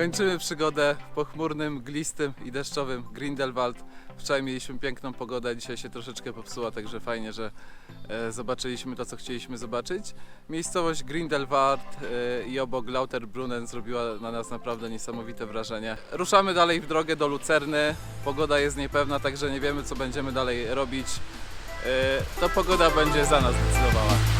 Kończymy przygodę w pochmurnym, glistym i deszczowym Grindelwald. Wczoraj mieliśmy piękną pogodę, dzisiaj się troszeczkę popsuła, także fajnie, że e, zobaczyliśmy to, co chcieliśmy zobaczyć. Miejscowość Grindelwald e, i obok Lauterbrunnen zrobiła na nas naprawdę niesamowite wrażenie. Ruszamy dalej w drogę do Lucerny. Pogoda jest niepewna, także nie wiemy, co będziemy dalej robić. E, to pogoda będzie za nas decydowała.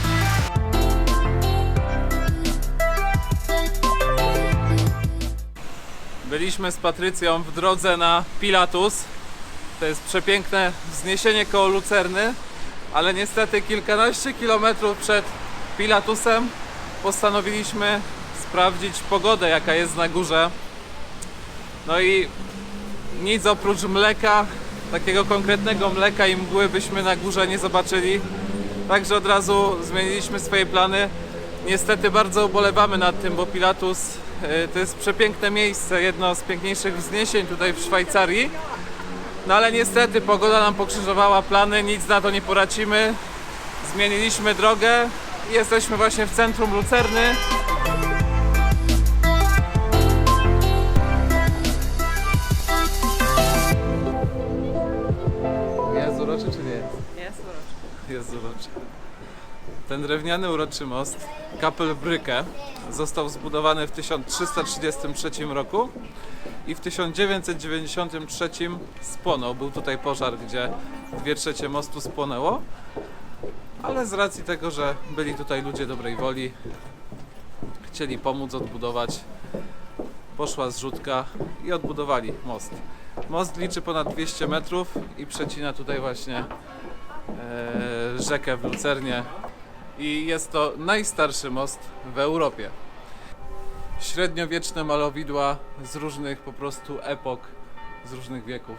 Byliśmy z Patrycją w drodze na Pilatus. To jest przepiękne wzniesienie koło Lucerny, ale niestety kilkanaście kilometrów przed Pilatusem postanowiliśmy sprawdzić pogodę, jaka jest na górze. No i nic oprócz mleka, takiego konkretnego mleka i mgły byśmy na górze nie zobaczyli. Także od razu zmieniliśmy swoje plany. Niestety bardzo ubolewamy nad tym, bo Pilatus e, to jest przepiękne miejsce, jedno z piękniejszych wzniesień tutaj w Szwajcarii. No ale niestety pogoda nam pokrzyżowała plany, nic na to nie poradzimy. Zmieniliśmy drogę i jesteśmy właśnie w centrum Lucerny. Jest uroczy czy nie jest? Jest uroczy. Jest uroczy. Ten drewniany uroczy most Kapelbrücke został zbudowany w 1333 roku i w 1993 spłonął. Był tutaj pożar, gdzie dwie trzecie mostu spłonęło, ale z racji tego, że byli tutaj ludzie dobrej woli, chcieli pomóc odbudować, poszła zrzutka i odbudowali most. Most liczy ponad 200 metrów i przecina tutaj właśnie e, rzekę w Lucernie i jest to najstarszy most w Europie. Średniowieczne malowidła z różnych po prostu epok, z różnych wieków.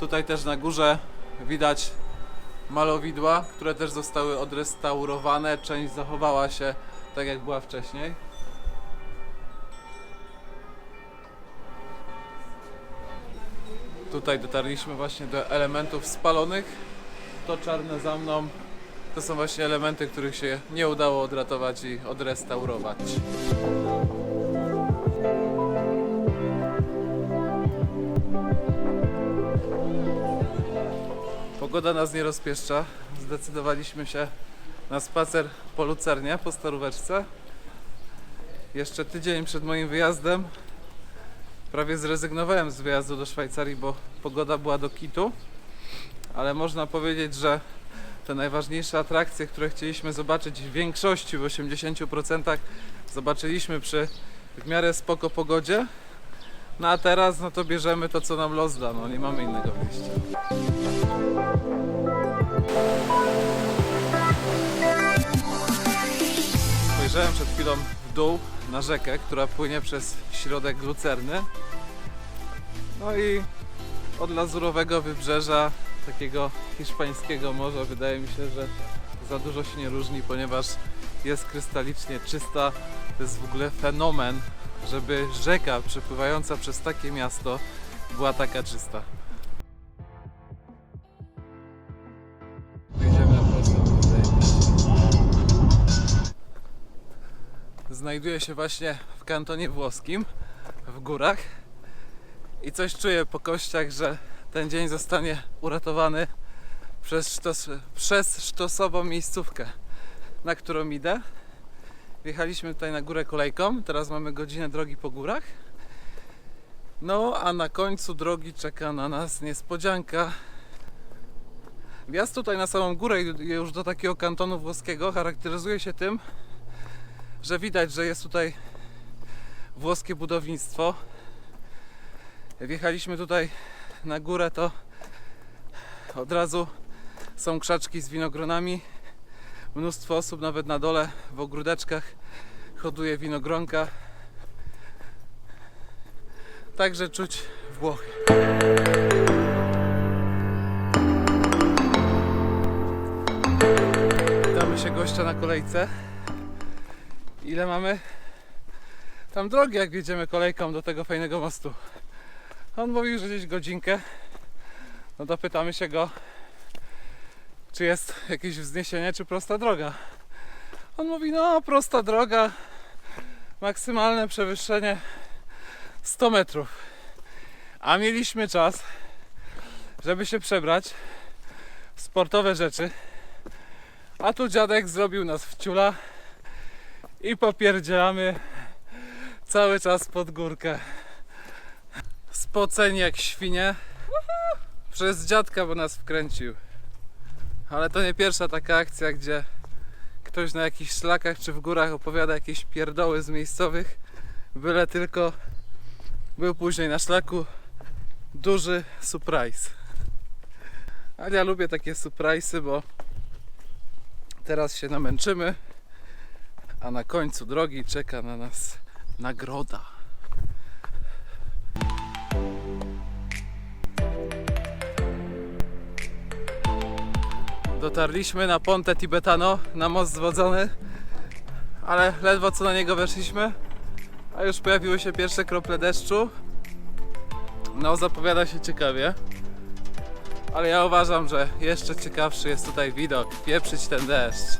Tutaj też na górze widać malowidła, które też zostały odrestaurowane. Część zachowała się tak jak była wcześniej. Tutaj dotarliśmy właśnie do elementów spalonych. To czarne za mną to są właśnie elementy, których się nie udało odratować i odrestaurować. Pogoda nas nie rozpieszcza. Zdecydowaliśmy się na spacer po Lucernie, po Staróweczce. Jeszcze tydzień przed moim wyjazdem prawie zrezygnowałem z wyjazdu do Szwajcarii, bo pogoda była do kitu. Ale można powiedzieć, że te najważniejsze atrakcje, które chcieliśmy zobaczyć w większości, w 80% zobaczyliśmy przy w miarę spoko pogodzie. No a teraz no to bierzemy to, co nam los da, no nie mamy innego wyjścia. Spojrzałem przed chwilą w dół na rzekę, która płynie przez środek Lucerny. No i od lazurowego wybrzeża takiego hiszpańskiego morza wydaje mi się, że za dużo się nie różni, ponieważ jest krystalicznie czysta. To jest w ogóle fenomen, żeby rzeka przepływająca przez takie miasto była taka czysta. Jedziemy na. Znajduję się właśnie w kantonie włoskim, w górach i coś czuję po kościach, że ten dzień zostanie uratowany przez, sztos, przez sztosową miejscówkę, na którą idę. Wjechaliśmy tutaj na górę kolejką, teraz mamy godzinę drogi po górach. No, a na końcu drogi czeka na nas niespodzianka. Wjazd tutaj na samą górę już do takiego kantonu włoskiego charakteryzuje się tym, że widać, że jest tutaj włoskie budownictwo. Wjechaliśmy tutaj na górę, to od razu są krzaczki z winogronami. Mnóstwo osób nawet na dole w ogródeczkach hoduje winogronka. Także czuć Włochy. Witamy się gościa na kolejce. Ile mamy tam drogi, jak jedziemy kolejką do tego fajnego mostu? On mówił, że gdzieś godzinkę. No to pytamy się go, czy jest jakieś wzniesienie, czy prosta droga. On mówi, no prosta droga, maksymalne przewyższenie 100 metrów. A mieliśmy czas, żeby się przebrać w sportowe rzeczy. A tu dziadek zrobił nas w ciula i popierdzielamy cały czas pod górkę. Spoceni jak świnie przez dziadka, bo nas wkręcił. Ale to nie pierwsza taka akcja, gdzie ktoś na jakichś szlakach czy w górach opowiada jakieś pierdoły z miejscowych. Byle tylko był później na szlaku duży surprise. Ale ja lubię takie surprise'y, bo teraz się namęczymy, a na końcu drogi czeka na nas nagroda. Dotarliśmy na Ponte Tibetano, na most zwodzony, ale ledwo co na niego weszliśmy, a już pojawiły się pierwsze krople deszczu. No, zapowiada się ciekawie. Ale ja uważam, że jeszcze ciekawszy jest tutaj widok. Pieprzyć ten deszcz.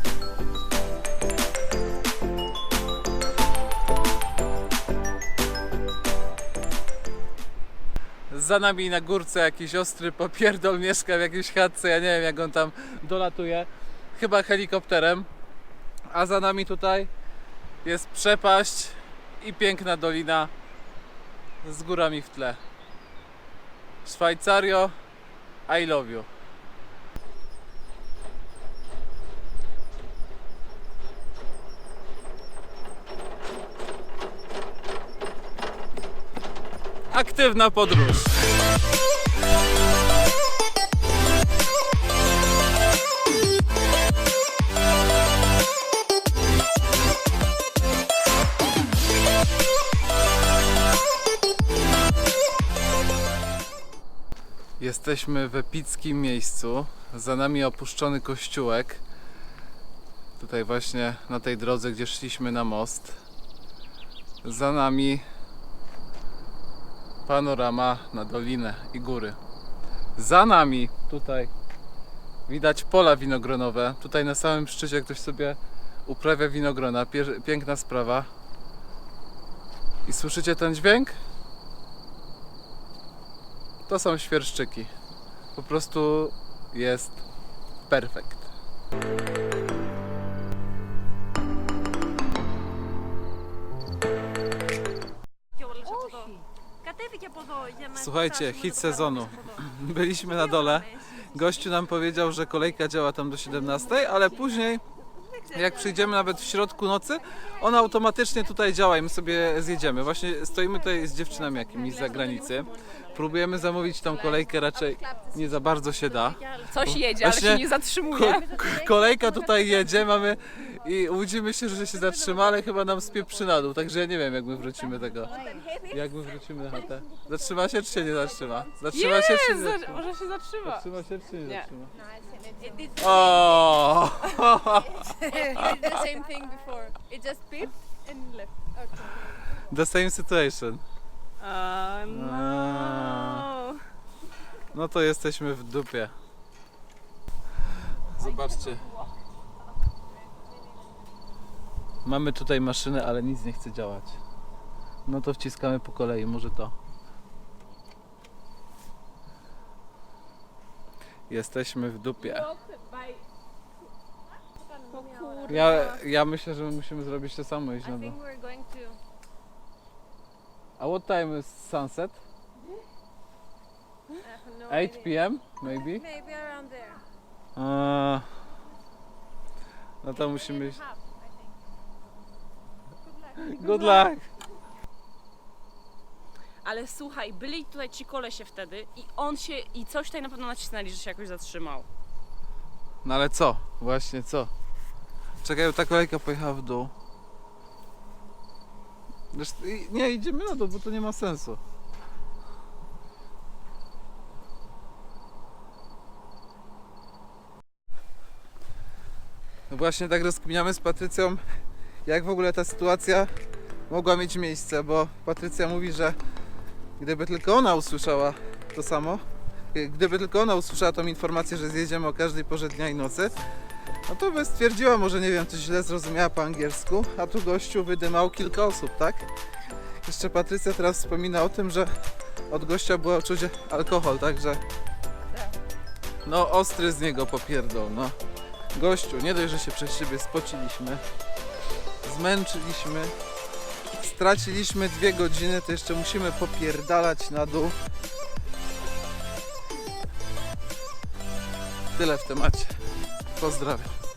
Za nami na górce jakiś ostry popierdol mieszka w jakiejś chatce. Ja nie wiem jak on tam dolatuje. Chyba helikopterem. A za nami tutaj jest przepaść i piękna dolina z górami w tle. Szwajcario, I love you. Aktywna podróż. Jesteśmy w epickim miejscu. Za nami opuszczony kościółek. Tutaj właśnie na tej drodze, gdzie szliśmy na most. Za nami panorama na dolinę i góry. Za nami tutaj widać pola winogronowe. Tutaj na samym szczycie ktoś sobie uprawia winogrona. Piękna sprawa. I słyszycie ten dźwięk? To są świerszczyki. Po prostu jest perfekt. Słuchajcie, hit sezonu. Byliśmy na dole. Gościu nam powiedział, że kolejka działa tam do 17, ale później jak przyjdziemy nawet w środku nocy, ona automatycznie tutaj działa i my sobie zjedziemy. Właśnie stoimy tutaj z dziewczynami jakimiś z zagranicy. Próbujemy zamówić tą kolejkę, raczej nie za bardzo się da. Coś jedzie, ale Właśnie się nie zatrzymuje. Kolejka tutaj jedzie, mamy i łudzimy się, że się zatrzyma, ale chyba nam spieprzy na dół, także ja nie wiem jak my wrócimy tego. Jak my wrócimy na chatę. Zatrzyma się czy się nie zatrzyma? Zatrzyma się czy nie Jest, zatrzyma? może się zatrzyma. Zatrzyma się czy nie Nie. zatrzyma? It did O! the same thing before. It just beeped and left. Okay. The same situation. A, no. No to jesteśmy w dupie. Zobaczcie. Mamy tutaj maszynę, ale nic nie chce działać. No to wciskamy po kolei, może to. Jesteśmy w dupie. Ja, ja myślę, że my musimy zrobić to samo iść na dół. think we're going to. A what time is sunset? I have no 8 idea. p.m. maybe? Maybe around there. A, no to musimy iść. Half. Good luck! Ale słuchaj, byli tutaj ci kolesie wtedy i on się, i coś tutaj na pewno nacisnęli, że się jakoś zatrzymał. No ale co? Właśnie co? Czekaj, ta kolejka pojechała w dół. Zresztą, i- nie, idziemy na dół, bo to nie ma sensu. No właśnie tak rozkminiamy z Patrycją, jak w ogóle ta sytuacja mogła mieć miejsce, bo Patrycja mówi, że gdyby tylko ona usłyszała to samo, gdyby tylko ona usłyszała tą informację, że zjedziemy o każdej porze dnia i nocy, no to by stwierdziła, może nie wiem, coś źle zrozumiała po angielsku, a tu gościu wydymał kilka osób, tak? Jeszcze Patrycja teraz wspomina o tym, że od gościa było czuć alkohol, także no ostry z niego popierdol, no. Gościu, nie dość, że się przez siebie spociliśmy, zmęczyliśmy, straciliśmy dwie godziny, to jeszcze musimy popierdalać na dół. Tyle w temacie. Pozdrawiam.